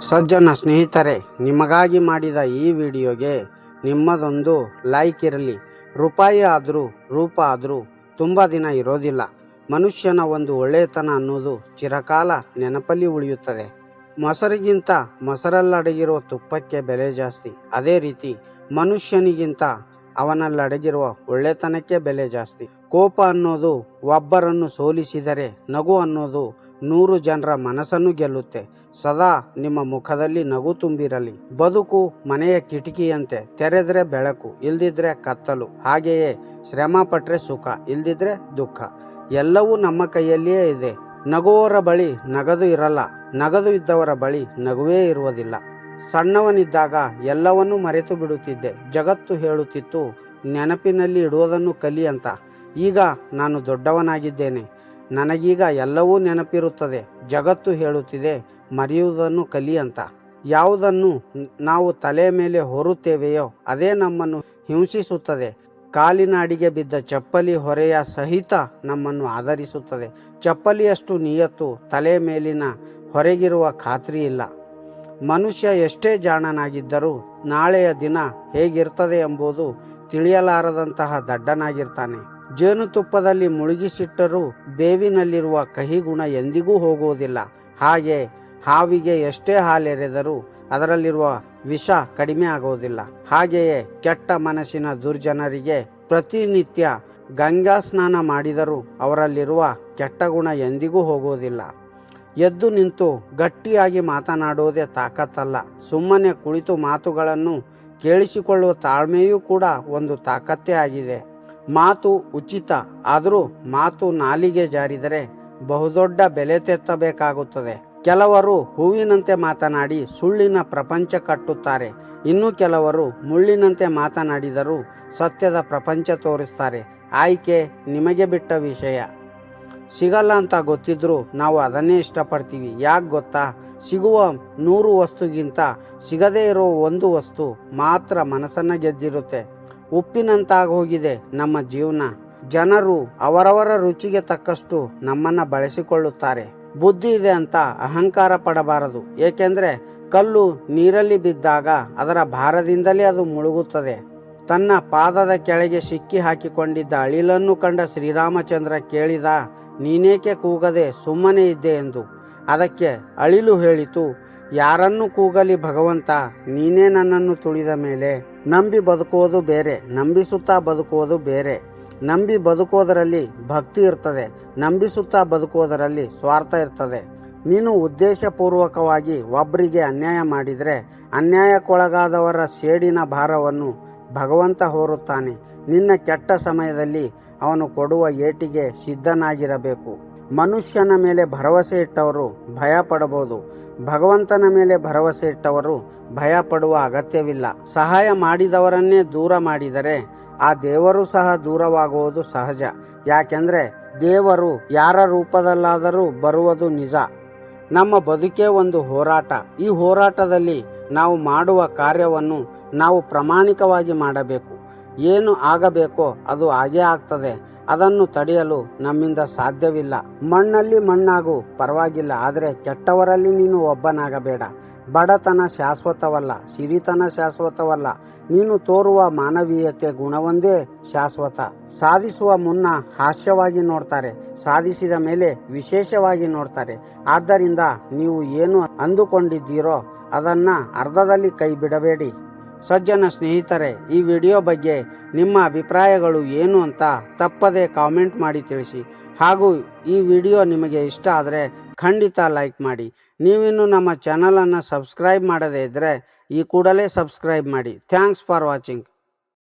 ಸಜ್ಜನ ಸ್ನೇಹಿತರೆ, ನಿಮಗಾಗಿ ಮಾಡಿದ ಈ ವಿಡಿಯೋಗೆ ನಿಮ್ಮದೊಂದು ಲೈಕ್ ಇರಲಿ. ರೂಪಾಯಿ ಆದರೂ, ರೂಪ ಆದರೂ ತುಂಬ ದಿನ ಇರೋದಿಲ್ಲ. ಮನುಷ್ಯನ ಒಂದು ಒಳ್ಳೆಯತನ ಅನ್ನೋದು ಚಿರಕಾಲ ನೆನಪಲ್ಲಿ ಉಳಿಯುತ್ತದೆ. ಮೊಸರಿಗಿಂತ ಮೊಸರಲ್ಲಡಗಿರುವ ತುಪ್ಪಕ್ಕೆ ಬೆಲೆ ಜಾಸ್ತಿ. ಅದೇ ರೀತಿ ಮನುಷ್ಯನಿಗಿಂತ ಅವನಲ್ಲಡಗಿರುವ ಒಳ್ಳೆತನಕ್ಕೆ ಬೆಲೆ ಜಾಸ್ತಿ. ಕೋಪ ಅನ್ನೋದು ಒಬ್ಬರನ್ನು ಸೋಲಿಸಿದರೆ ನಗು ಅನ್ನೋದು ನೂರು ಜನರ ಮನಸ್ಸನ್ನು ಗೆಲ್ಲುತ್ತೆ. ಸದಾ ನಿಮ್ಮ ಮುಖದಲ್ಲಿ ನಗು ತುಂಬಿರಲಿ. ಬದುಕು ಮನೆಯ ಕಿಟಕಿಯಂತೆ, ತೆರೆದ್ರೆ ಬೆಳಕು, ಇಲ್ದಿದ್ರೆ ಕತ್ತಲು. ಹಾಗೆಯೇ ಶ್ರಮ ಪಟ್ರೆ ಸುಖ, ಇಲ್ದಿದ್ರೆ ದುಃಖ. ಎಲ್ಲವೂ ನಮ್ಮ ಕೈಯಲ್ಲಿಯೇ ಇದೆ. ನಗುವವರ ಬಳಿ ನಗದು ಇರಲ್ಲ. ನಗದು ಇದ್ದವರ ಬಳಿ ನಗುವೇ ಇರುವುದಿಲ್ಲ. ಸಣ್ಣವನಿದ್ದಾಗ ಎಲ್ಲವನ್ನೂ ಮರೆತು ಬಿಡುತ್ತಿದ್ದೆ. ಜಗತ್ತು ಹೇಳುತ್ತಿತ್ತು, ನೆನಪಿನಲ್ಲಿ ಇಡುವುದನ್ನು ಕಲಿ ಅಂತ ಈಗ ನಾನು ದೊಡ್ಡವನಾಗಿದ್ದೇನೆ. ನನಗೀಗ ಎಲ್ಲವೂ ನೆನಪಿರುತ್ತದೆ, ಜಗತ್ತು ಹೇಳುತ್ತಿದೆ, ಮರೆಯುವುದನ್ನು ಕಲಿ ಅಂತ. ಯಾವುದನ್ನು ನಾವು ತಲೆ ಮೇಲೆ ಹೊರುತ್ತೇವೆಯೋ, ಅದೇ ನಮ್ಮನ್ನು ಹಿಂಸಿಸುತ್ತದೆ. ಕಾಲಿನ ಅಡಿಗೆ ಬಿದ್ದ ಚಪ್ಪಲಿ ಹೊರೆಯ ಸಹಿತ ನಮ್ಮನ್ನು ಆಧರಿಸುತ್ತದೆ. ಚಪ್ಪಲಿಯಷ್ಟು ನಿಯತ್ತು, ತಲೆ ಮೇಲಿನ ಹೊರಗಿರುವ ಖಾತ್ರಿ ಇಲ್ಲ. ಮನುಷ್ಯ ಎಷ್ಟೇ ಜಾಣನಾಗಿದ್ದರೂ ನಾಳೆಯ ದಿನ ಹೇಗಿರ್ತದೆ ಎಂಬುದು ತಿಳಿಯಲಾರದಂತಹ ದಡ್ಡನಾಗಿರ್ತಾನೆ. ಜೇನುತುಪ್ಪದಲ್ಲಿ ಮುಳುಗಿಸಿಟ್ಟರೂ ಬೇವಿನಲ್ಲಿರುವ ಕಹಿ ಗುಣ ಎಂದಿಗೂ ಹೋಗುವುದಿಲ್ಲ. ಹಾಗೆ ಹಾವಿಗೆ ಎಷ್ಟೇ ಹಾಲೆರೆದರೂ ಅದರಲ್ಲಿರುವ ವಿಷ ಕಡಿಮೆ ಆಗುವುದಿಲ್ಲ. ಹಾಗೆಯೇ ಕೆಟ್ಟ ಮನಸ್ಸಿನ ದುರ್ಜನರಿಗೆ ಪ್ರತಿನಿತ್ಯ ಗಂಗಾ ಸ್ನಾನ ಮಾಡಿದರೂ ಅವರಲ್ಲಿರುವ ಕೆಟ್ಟ ಗುಣ ಎಂದಿಗೂ ಹೋಗುವುದಿಲ್ಲ. ಎದ್ದು ನಿಂತು ಗಟ್ಟಿಯಾಗಿ ಮಾತನಾಡುವುದೇ ತಾಕತ್ತಲ್ಲ. ಸುಮ್ಮನೆ ಕುಳಿತು ಮಾತುಗಳನ್ನು ಕೇಳಿಸಿಕೊಳ್ಳುವ ತಾಳ್ಮೆಯೂ ಕೂಡ ಒಂದು ತಾಕತ್ತೇ ಆಗಿದೆ. ಮಾತು ಉಚಿತ, ಆದರೂ ಮಾತು ನಾಲಿಗೆ ಜಾರಿದರೆ ಬಹುದೊಡ್ಡ ಬೆಲೆ ತೆತ್ತಬೇಕಾಗುತ್ತದೆ. ಕೆಲವರು ಹೂವಿನಂತೆ ಮಾತನಾಡಿ ಸುಳ್ಳಿನ ಪ್ರಪಂಚ ಕಟ್ಟುತ್ತಾರೆ. ಇನ್ನು ಕೆಲವರು ಮುಳ್ಳಿನಂತೆ ಮಾತನಾಡಿದರೂ ಸತ್ಯದ ಪ್ರಪಂಚ ತೋರಿಸ್ತಾರೆ. ಆಯ್ಕೆ ನಿಮಗೆ ಬಿಟ್ಟ ವಿಷಯ. ಸಿಗಲ್ಲ ಅಂತ ಗೊತ್ತಿದ್ರೂ ನಾವು ಅದನ್ನೇ ಇಷ್ಟಪಡ್ತೀವಿ. ಯಾಕೆ ಗೊತ್ತಾ? ಸಿಗುವ ನೂರು ವಸ್ತುಗಿಂತ ಸಿಗದೇ ಇರೋ ಒಂದು ವಸ್ತು ಮಾತ್ರ ಮನಸ್ಸನ್ನು ಗೆದ್ದಿರುತ್ತೆ. ಉಪ್ಪಿನಂತಾಗಿ ಹೋಗಿದೆ ನಮ್ಮ ಜೀವನ. ಜನರು ಅವರವರ ರುಚಿಗೆ ತಕ್ಕಷ್ಟು ನಮ್ಮನ್ನು ಬಳಸಿಕೊಳ್ಳುತ್ತಾರೆ. ಬುದ್ಧಿ ಇದೆ ಅಂತ ಅಹಂಕಾರ ಪಡಬಾರದು. ಏಕೆಂದರೆ ಕಲ್ಲು ನೀರಲ್ಲಿ ಬಿದ್ದಾಗ ಅದರ ಭಾರದಿಂದಲೇ ಅದು ಮುಳುಗುತ್ತದೆ. ತನ್ನ ಪಾದದ ಕೆಳಗೆ ಸಿಕ್ಕಿ ಹಾಕಿಕೊಂಡಿದ್ದ ಅಳಿಲನ್ನು ಕಂಡ ಶ್ರೀರಾಮಚಂದ್ರ ಕೇಳಿದ, ನೀನೇಕೆ ಕೂಗದೆ ಸುಮ್ಮನೆ ಇದ್ದೆ ಎಂದು. ಅದಕ್ಕೆ ಅಳಿಲು ಹೇಳಿತು, ಯಾರನ್ನು ಕೂಗಲಿ ಭಗವಂತ, ನೀನೇ ನನ್ನನ್ನು ತುಳಿದ ಮೇಲೆ ನಂಬಿ ಬದುಕೋದು ಬೇರೆ, ನಂಬಿಸುತ್ತಾ ಬದುಕೋದು ಬೇರೆ. ನಂಬಿ ಬದುಕೋದರಲ್ಲಿ ಭಕ್ತಿ ಇರ್ತದೆ, ನಂಬಿಸುತ್ತಾ ಬದುಕೋದರಲ್ಲಿ ಸ್ವಾರ್ಥ ಇರ್ತದೆ. ನೀನು ಉದ್ದೇಶಪೂರ್ವಕವಾಗಿ ಒಬ್ಬರಿಗೆ ಅನ್ಯಾಯ ಮಾಡಿದರೆ, ಅನ್ಯಾಯಕ್ಕೊಳಗಾದವರ ಸೇಡಿನ ಭಾರವನ್ನು ಭಗವಂತ ಹೋರುತ್ತಾನೆ. ನಿನ್ನ ಕೆಟ್ಟ ಸಮಯದಲ್ಲಿ ಅವನು ಕೊಡುವ ಏಟಿಗೆ ಸಿದ್ಧನಾಗಿರಬೇಕು. ಮನುಷ್ಯನ ಮೇಲೆ ಭರವಸೆ ಇಟ್ಟವರು ಭಯ ಪಡಬಹುದು ಭಗವಂತನ ಮೇಲೆ ಭರವಸೆ ಇಟ್ಟವರು ಭಯ ಪಡುವ ಅಗತ್ಯವಿಲ್ಲ. ಸಹಾಯ ಮಾಡಿದವರನ್ನೇ ದೂರ ಮಾಡಿದರೆ ಆ ದೇವರು ಸಹ ದೂರವಾಗುವುದು ಸಹಜ. ಯಾಕೆಂದರೆ ದೇವರು ಯಾರ ರೂಪದಲ್ಲಾದರೂ ಬರುವುದು ನಿಜ. ನಮ್ಮ ಬದುಕೇ ಒಂದು ಹೋರಾಟ. ಈ ಹೋರಾಟದಲ್ಲಿ ನಾವು ಮಾಡುವ ಕಾರ್ಯವನ್ನು ನಾವು ಪ್ರಾಮಾಣಿಕವಾಗಿ ಮಾಡಬೇಕು. ಏನು ಆಗಬೇಕೋ ಅದು ಹಾಗೇ ಆಗ್ತದೆ. ಅದನ್ನು ತಡೆಯಲು ನಮ್ಮಿಂದ ಸಾಧ್ಯವಿಲ್ಲ. ಮಣ್ಣಲ್ಲಿ ಮಣ್ಣಾಗು, ಪರವಾಗಿಲ್ಲ. ಆದರೆ ಕೆಟ್ಟವರಲ್ಲಿ ನೀನು ಒಬ್ಬನಾಗಬೇಡ. ಬಡತನ ಶಾಶ್ವತವಲ್ಲ, ಸಿರಿತನ ಶಾಶ್ವತವಲ್ಲ. ನೀನು ತೋರುವ ಮಾನವೀಯತೆ ಗುಣವೊಂದೇ ಶಾಶ್ವತ. ಸಾಧಿಸುವ ಮುನ್ನ ಹಾಸ್ಯವಾಗಿ ನೋಡ್ತಾರೆ. ಸಾಧಿಸಿದ ಮೇಲೆ ವಿಶೇಷವಾಗಿ ನೋಡ್ತಾರೆ. ಆದ್ದರಿಂದ ನೀವು ಏನು ಅಂದುಕೊಂಡಿದ್ದೀರೋ ಅದನ್ನ ಅರ್ಧದಲ್ಲಿ ಕೈ ಬಿಡಬೇಡಿ. ಸಜ್ಜನ ಸ್ನೇಹಿತರೆ, ಈ ವಿಡಿಯೋ ಬಗ್ಗೆ ನಿಮ್ಮ ಅಭಿಪ್ರಾಯಗಳು ಏನು ಅಂತ ತಪ್ಪದೆ ಕಾಮೆಂಟ್ ಮಾಡಿ ತಿಳಿಸಿ. ಹಾಗೂ ಈ ವಿಡಿಯೋ ನಿಮಗೆ ಇಷ್ಟ ಆದರೆ ಖಂಡಿತ ಲೈಕ್ ಮಾಡಿ. ನೀವಿನ್ನು ನಮ್ಮ ಚಾನಲನ್ನು ಸಬ್ಸ್ಕ್ರೈಬ್ ಮಾಡದೇ ಇದ್ದರೆ ಈ ಕೂಡಲೇ ಸಬ್ಸ್ಕ್ರೈಬ್ ಮಾಡಿ. Thanks for watching.